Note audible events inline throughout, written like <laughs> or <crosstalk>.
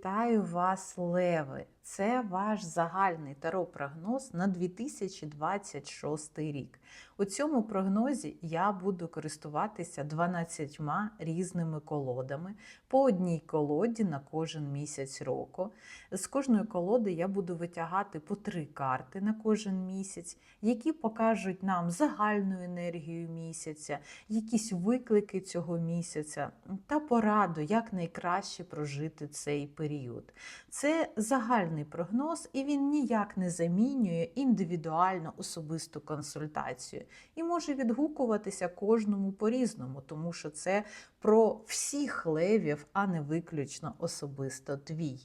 Вітаю вас, Леви! Це ваш загальний таро-прогноз на 2026 рік. У цьому прогнозі я буду користуватися 12 різними колодами по одній колоді на кожен місяць року. З кожної колоди я буду витягати по три карти на кожен місяць, які покажуть нам загальну енергію місяця, якісь виклики цього місяця та пораду, як найкраще прожити цей період. Це загальний прогноз, і він ніяк не замінює індивідуальну особисту консультацію і може відгукуватися кожному по-різному, тому що це про всіх левів, а не виключно особисто твій.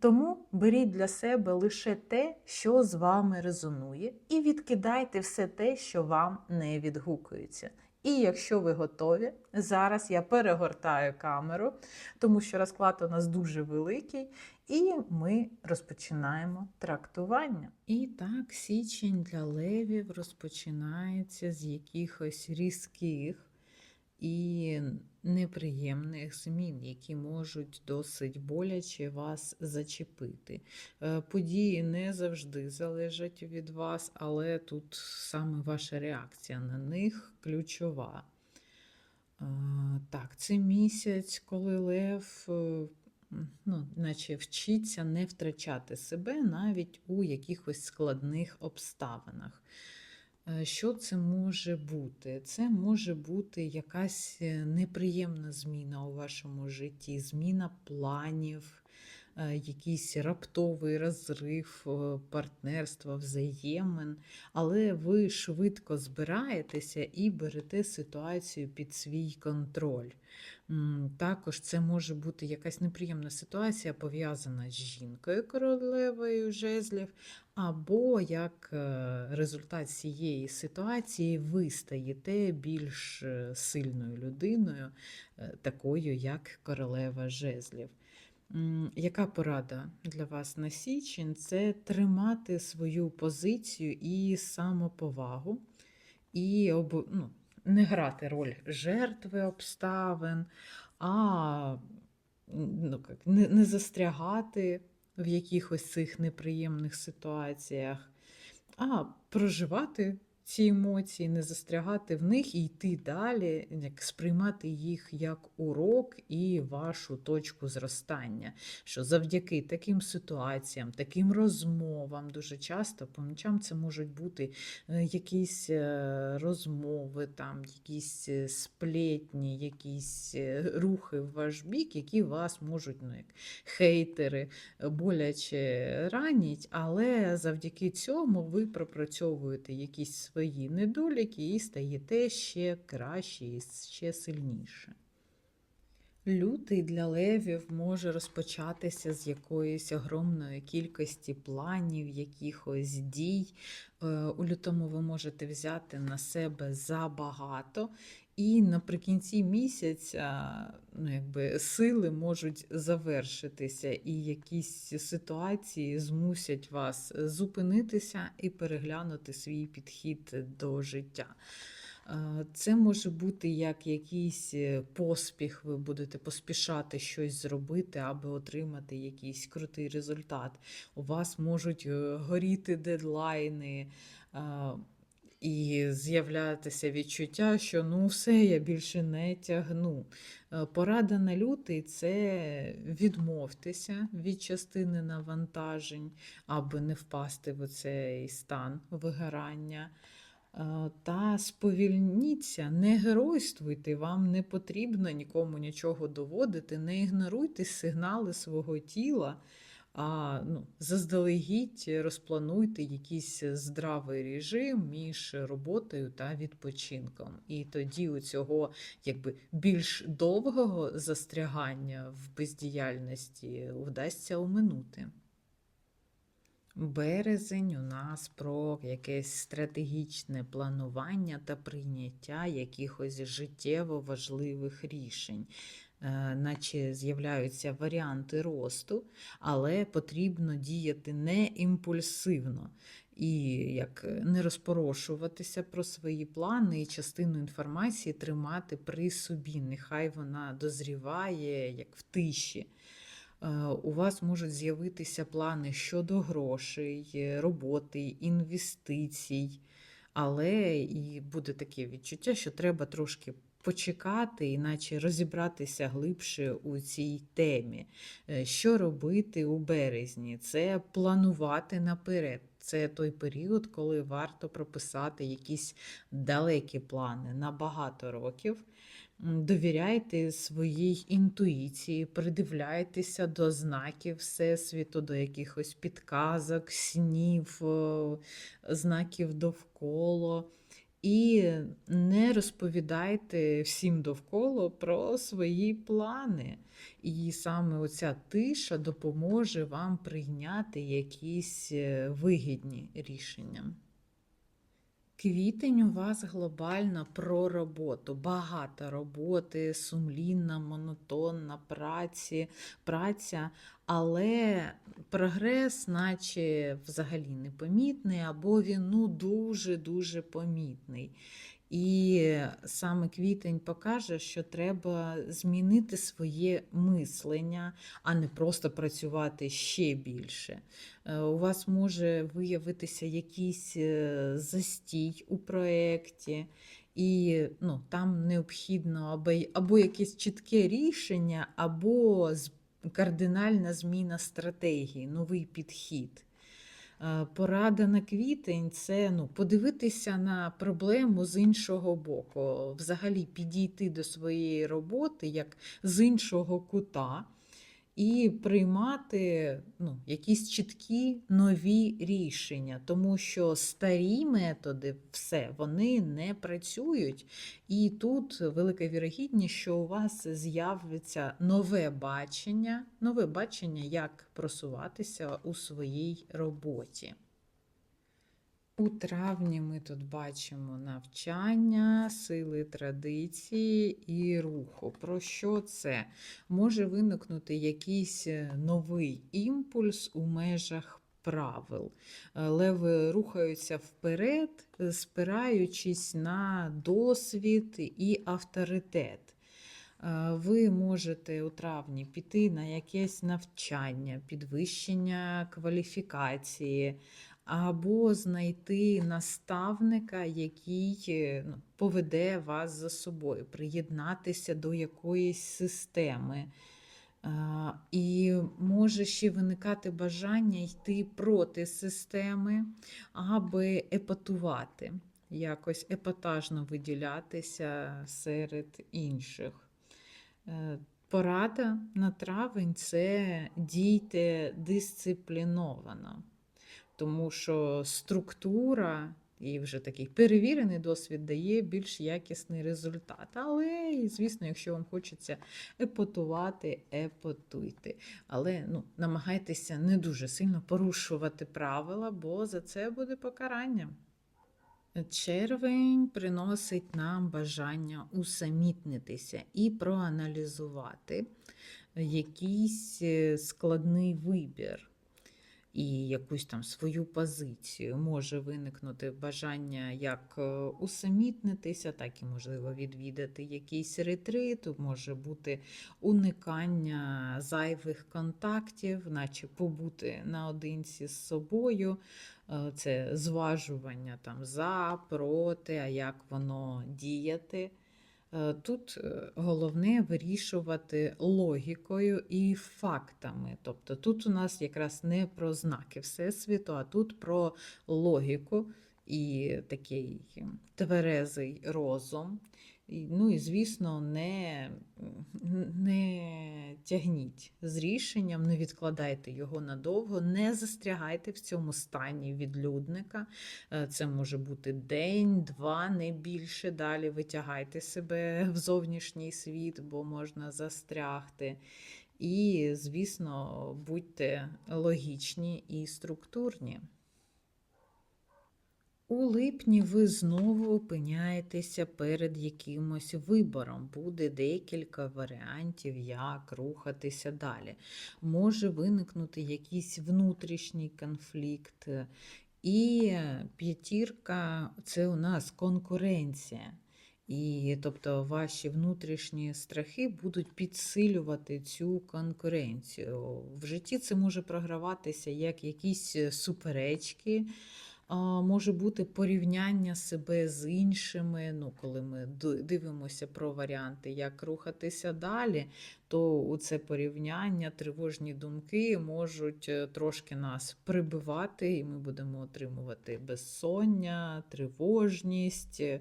Тому беріть для себе лише те, що з вами резонує, і відкидайте все те, що вам не відгукується. І якщо ви готові, зараз я перегортаю камеру, тому що розклад у нас дуже великий, і ми розпочинаємо трактування. І так, січень для левів розпочинається з якихось різких і неприємних змін, які можуть досить боляче вас зачепити. Е, Події не завжди залежать від вас, але тут саме ваша реакція на них ключова. Е, Так, це місяць, коли лев. е, Ну, наче вчиться не втрачати себе навіть у якихось складних обставинах. Е, Що це може бути? Це може бути якась е, неприємна зміна у вашому житті, зміна планів, якийсь раптовий розрив е, партнерства, взаємин, але ви швидко збираєтеся і берете ситуацію під свій контроль. Також це може бути якась неприємна ситуація, пов'язана з жінкою королевою жезлів, або як е, результат цієї ситуації ви стаєте більш е, сильною людиною, е, такою як королева жезлів. Яка порада для вас на січень? Це тримати свою позицію і самоповагу, і обо- ну, не грати роль жертви обставин, а ну, як, не, не застрягати в якихось цих неприємних ситуаціях, а проживати ці емоції, не застрягати в них і йти далі, як сприймати їх як урок і вашу точку зростання. Що завдяки таким ситуаціям, таким розмовам, дуже часто по ночам це можуть бути е, якісь е, розмови, там, якісь е, сплетні, якісь рухи в ваш бік, які вас можуть, ну, як хейтери, боляче ранять, але завдяки цьому ви пропрацьовуєте якісь свої недоліки і стаєте ще краще і ще сильніше. Лютий для левів може розпочатися з якоїсь огромної кількості планів, якихось дій. Е, У лютому ви можете взяти на себе забагато, і наприкінці місяця ну, якби, сили можуть завершитися, і якісь ситуації змусять вас зупинитися і переглянути свій підхід до життя. Е, Це може бути як якийсь е, поспіх, ви будете поспішати щось зробити, аби отримати якийсь крутий результат. У вас можуть е, горіти дедлайни. І з'являтися відчуття, що ну все, я більше не тягну. Е, Порада на лютий це відмовтеся від частини навантажень, аби не впасти в цей стан вигорання. Е, Та сповільніться, не геройствуйте, вам не потрібно нікому нічого доводити, не ігноруйте сигнали свого тіла, а ну, заздалегідь розплануйте якийсь здравий режим між роботою та відпочинком. І тоді у цього якби більш довгого застрягання в бездіяльності вдасться оминути. Березень у нас про якесь стратегічне планування та прийняття якихось життєво важливих рішень. Е, Наче з'являються варіанти росту, але потрібно діяти не імпульсивно і як не розпорошуватися про свої плани і частину інформації тримати при собі. Нехай вона дозріває як в тиші. Е, У вас можуть з'явитися плани щодо грошей, е, роботи, інвестицій, але і буде таке відчуття, що треба трошки почекати, іначе розібратися глибше у цій темі. Е, Що робити у березні? Це планувати наперед. Це той період, коли варто прописати якісь далекі плани на багато років. Довіряйте своїй інтуїції, придивляйтеся до знаків Всесвіту, до якихось підказок, снів, е, знаків довкола. І не розповідайте всім довкола про свої плани. І саме оця тиша допоможе вам прийняти якісь е, вигідні рішення. Квітень у вас глобально про роботу, багато роботи, сумлінна, монотонна праці, праця, але прогрес, наче взагалі непомітний, або він ну, дуже-дуже помітний. І саме квітень покаже, що треба змінити своє мислення, а не просто працювати ще більше. Е, У вас може виявитися якийсь е, застій у проєкті, і ну, там необхідно або, або якесь чітке рішення, або кардинальна зміна стратегії, новий підхід. Е, Порада на квітень це ну, подивитися на проблему з іншого боку, взагалі підійти до своєї роботи як з іншого кута і приймати ну, якісь чіткі нові рішення, тому що старі методи, все, вони не працюють. І тут велика вірогідність, що у вас з'явиться нове бачення, нове бачення, як просуватися у своїй роботі. У травні ми тут бачимо навчання, сили традиції і руху. Про що це? Може виникнути якийсь е, новий імпульс у межах правил. Е, Леви рухаються вперед, е, спираючись на досвід і авторитет. Ви можете у травні піти на якесь навчання, підвищення кваліфікації, або знайти наставника, який е, ну, поведе вас за собою, приєднатися до якоїсь системи. І може ще виникати бажання йти проти системи, аби епатувати, якось епатажно виділятися серед інших. Е, Порада на травень це дійте дисципліновано тому що структура і вже такий перевірений досвід дає більш якісний результат. Але, звісно, якщо вам хочеться епотувати, епотуйте. Але ну, намагайтеся не дуже сильно порушувати правила, бо за це буде покарання. Червень приносить нам бажання усамітнитися і проаналізувати якийсь е, складний вибір і якусь там свою позицію. Може виникнути бажання як е, усамітнитися, так і можливо відвідати якийсь ретрит, може бути уникання зайвих контактів, наче побути наодинці з собою. Е, Це зважування там за, проти, а як воно діяти. Е, Тут е, головне вирішувати логікою і фактами. Тобто тут у нас якраз не про знаки Всесвіту, а тут про логіку і такий тверезий розум. Ну і, звісно, не, не тягніть з рішенням, не відкладайте його надовго, не застрягайте в цьому стані відлюдника. Е, Це може бути день, два, не більше. Далі витягайте себе в зовнішній світ, бо можна застрягти. І, звісно, будьте логічні і структурні. У липні ви знову опиняєтеся перед якимось вибором. Буде декілька варіантів, як рухатися далі. Може виникнути якийсь внутрішній конфлікт. І п'ятірка це у нас конкуренція. І тобто ваші внутрішні страхи будуть підсилювати цю конкуренцію. В житті це може програватися як якісь суперечки, може бути порівняння себе з іншими. Ну, коли ми дивимося про варіанти, як рухатися далі, то у це порівняння, тривожні думки можуть е, трошки нас прибивати, і ми будемо отримувати безсоння, тривожність. е,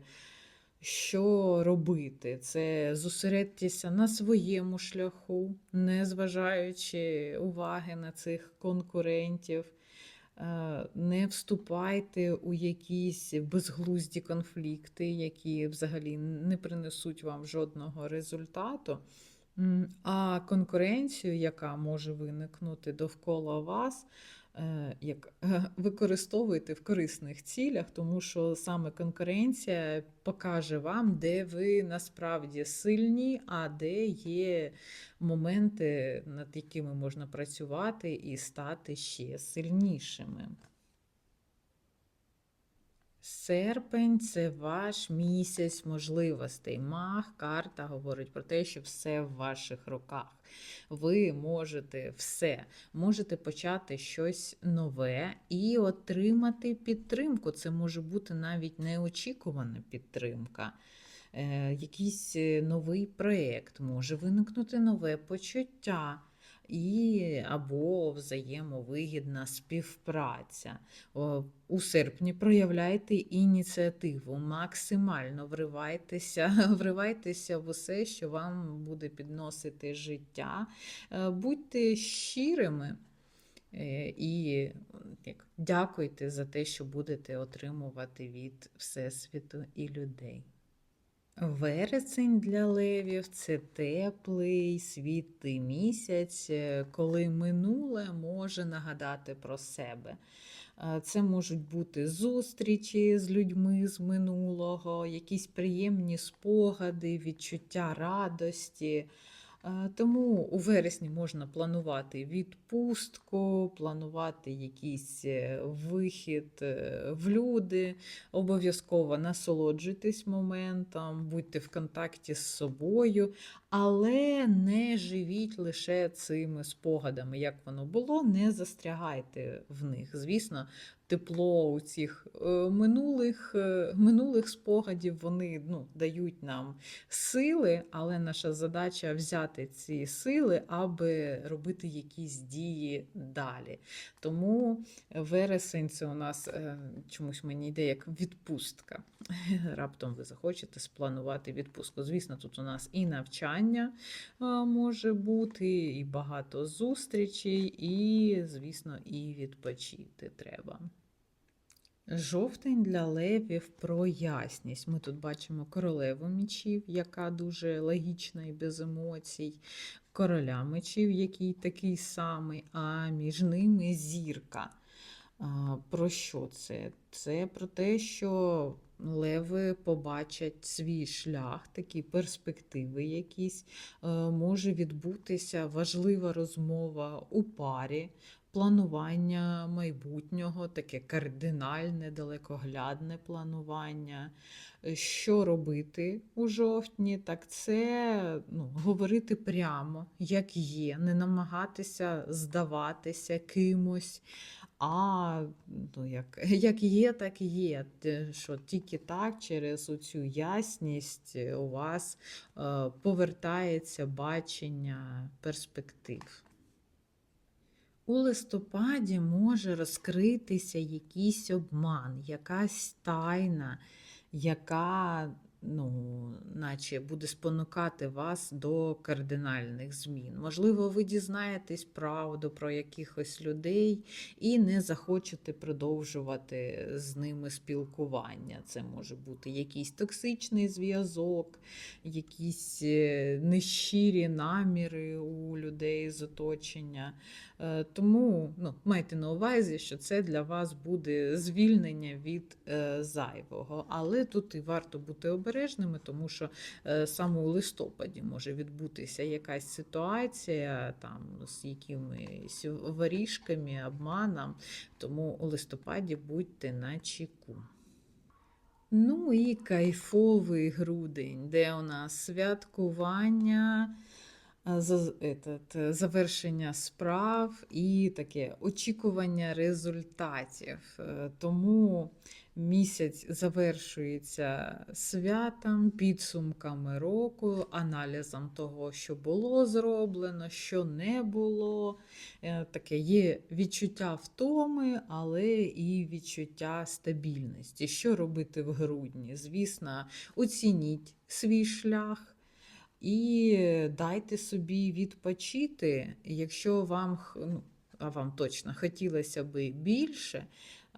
що робити? Це зосередьтеся на своєму шляху, не зважаючи уваги на цих конкурентів. Е, Не вступайте у якісь безглузді конфлікти, які взагалі не принесуть вам жодного результату. А конкуренцію, яка може виникнути довкола вас, як е, використовуйте в корисних цілях, тому що саме конкуренція покаже вам, де ви насправді сильні, а де є моменти, над якими можна працювати і стати ще сильнішими. Серпень це ваш місяць можливостей. Мах, карта говорить про те, що все в ваших руках. Ви можете все, можете почати щось нове і отримати підтримку. Це може бути навіть неочікувана підтримка. Е, Якийсь е, новий проєкт, може виникнути нове почуття. І або взаємовигідна співпраця. У серпні проявляйте ініціативу, максимально вривайтеся, <laughs> вривайтеся в усе, що вам буде підносити життя. Е, Будьте щирими е, і як, дякуйте за те, що будете отримувати від Всесвіту і людей. Вересень для левів це теплий, світлий місяць, е, коли минуле може нагадати про себе. Е, Це можуть бути зустрічі з людьми з минулого, якісь приємні спогади, відчуття радості. Е, Тому у вересні можна планувати відпустку, планувати якийсь е, вихід е, в люди, обов'язково насолоджуйтесь моментом, будьте в контакті з собою, але не живіть лише цими спогадами, як воно було, не застрягайте в них. Звісно, тепло у цих е, минулих, е, минулих спогадів вони ну, дають нам сили, але наша задача взяти ці сили, аби робити якісь дії далі. Тому вересень це у нас е, чомусь мені йде як відпустка. <laughs> Раптом ви захочете спланувати відпустку. Звісно, тут у нас і навчання може бути, і багато зустрічей, і, звісно, і відпочити треба. Жовтень для левів про ясність. Ми тут бачимо королеву мечів, яка дуже логічна і без емоцій, короля мечів, який такий самий, а між ними зірка. Про що це? Це про те, що леви побачать свій шлях, такі перспективи якісь. Е, Може відбутися важлива розмова у парі, планування майбутнього, таке кардинальне, далекоглядне планування. Що робити у жовтні? Так це ну, говорити прямо, як є, не намагатися здаватися кимось. А ну, як, як є, так і є. Що тільки так, через цю ясність у вас е, повертається бачення перспектив. У листопаді може розкритися якийсь обман, якась тайна, яка, ну, наче буде спонукати вас до кардинальних змін. Можливо, ви дізнаєтесь правду про якихось людей і не захочете продовжувати з ними спілкування. Це може бути якийсь токсичний зв'язок, якісь е, нещирі наміри у людей з оточення. Е, Тому ну, майте на увазі, що це для вас буде звільнення від е, зайвого. Але тут і варто бути обережними, тому що е, саме у листопаді може відбутися якась ситуація там з якимись воріжками, обманом. Тому у листопаді будьте на чеку. Ну і кайфовий грудень, де у нас святкування, за- етот, е, завершення справ і таке очікування результатів. Е, Тому місяць завершується святом, підсумками року, аналізом того, що було зроблено, що не було. Е, Таке є відчуття втоми, але і відчуття стабільності. Що робити в грудні? Звісно, оцініть свій шлях. І дайте собі відпочити, якщо вам, ну, а вам точно хотілося би більше,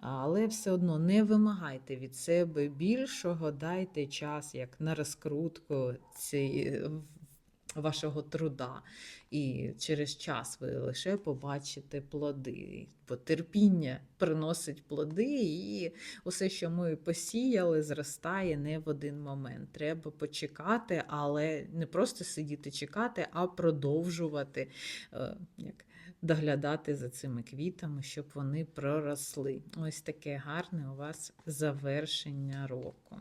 але все одно не вимагайте від себе більшого, дайте час як на розкрутку в- вашого труда. І через час ви лише побачите плоди. Бо терпіння приносить плоди, і усе, що ми посіяли, зростає не в один момент. Треба почекати, але не просто сидіти чекати, а продовжувати е, як, доглядати за цими квітами, щоб вони проросли. Ось таке гарне у вас завершення року.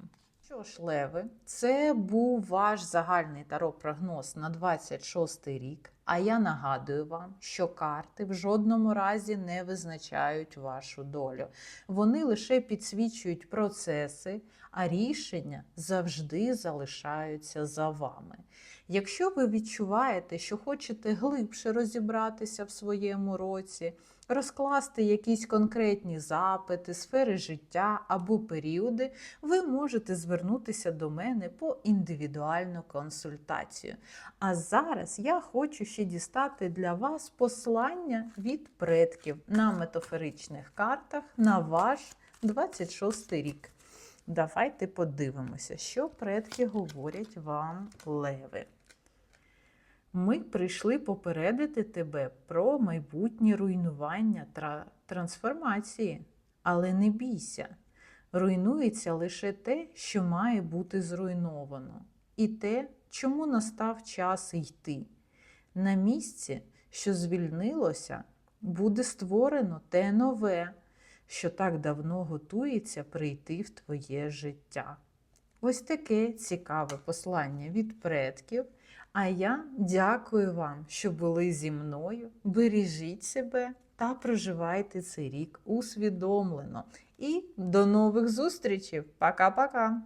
Що ж, Леви, це був ваш загальний таро-прогноз на 26 рік. А я нагадую вам, що карти в жодному разі не визначають вашу долю. Вони лише підсвічують процеси, а рішення завжди залишаються за вами. Якщо ви відчуваєте, що хочете глибше розібратися в своєму році, розкласти якісь конкретні запити, сфери життя або періоди, ви можете звернутися до мене по індивідуальну консультацію. А зараз я хочу ще дістати для вас послання від предків на метафоричних картах на ваш 26 рік. Давайте подивимося, що предки говорять вам леви. Ми прийшли попередити тебе про майбутнє руйнування та трансформації. Але не бійся, руйнується лише те, що має бути зруйновано, і те, чому настав час йти. На місці, що звільнилося, буде створено те нове, що так давно готується прийти в твоє життя. Ось таке цікаве послання від предків. А я дякую вам, що були зі мною. Бережіть себе та проживайте цей рік усвідомлено. І до нових зустрічей. Пока-пока!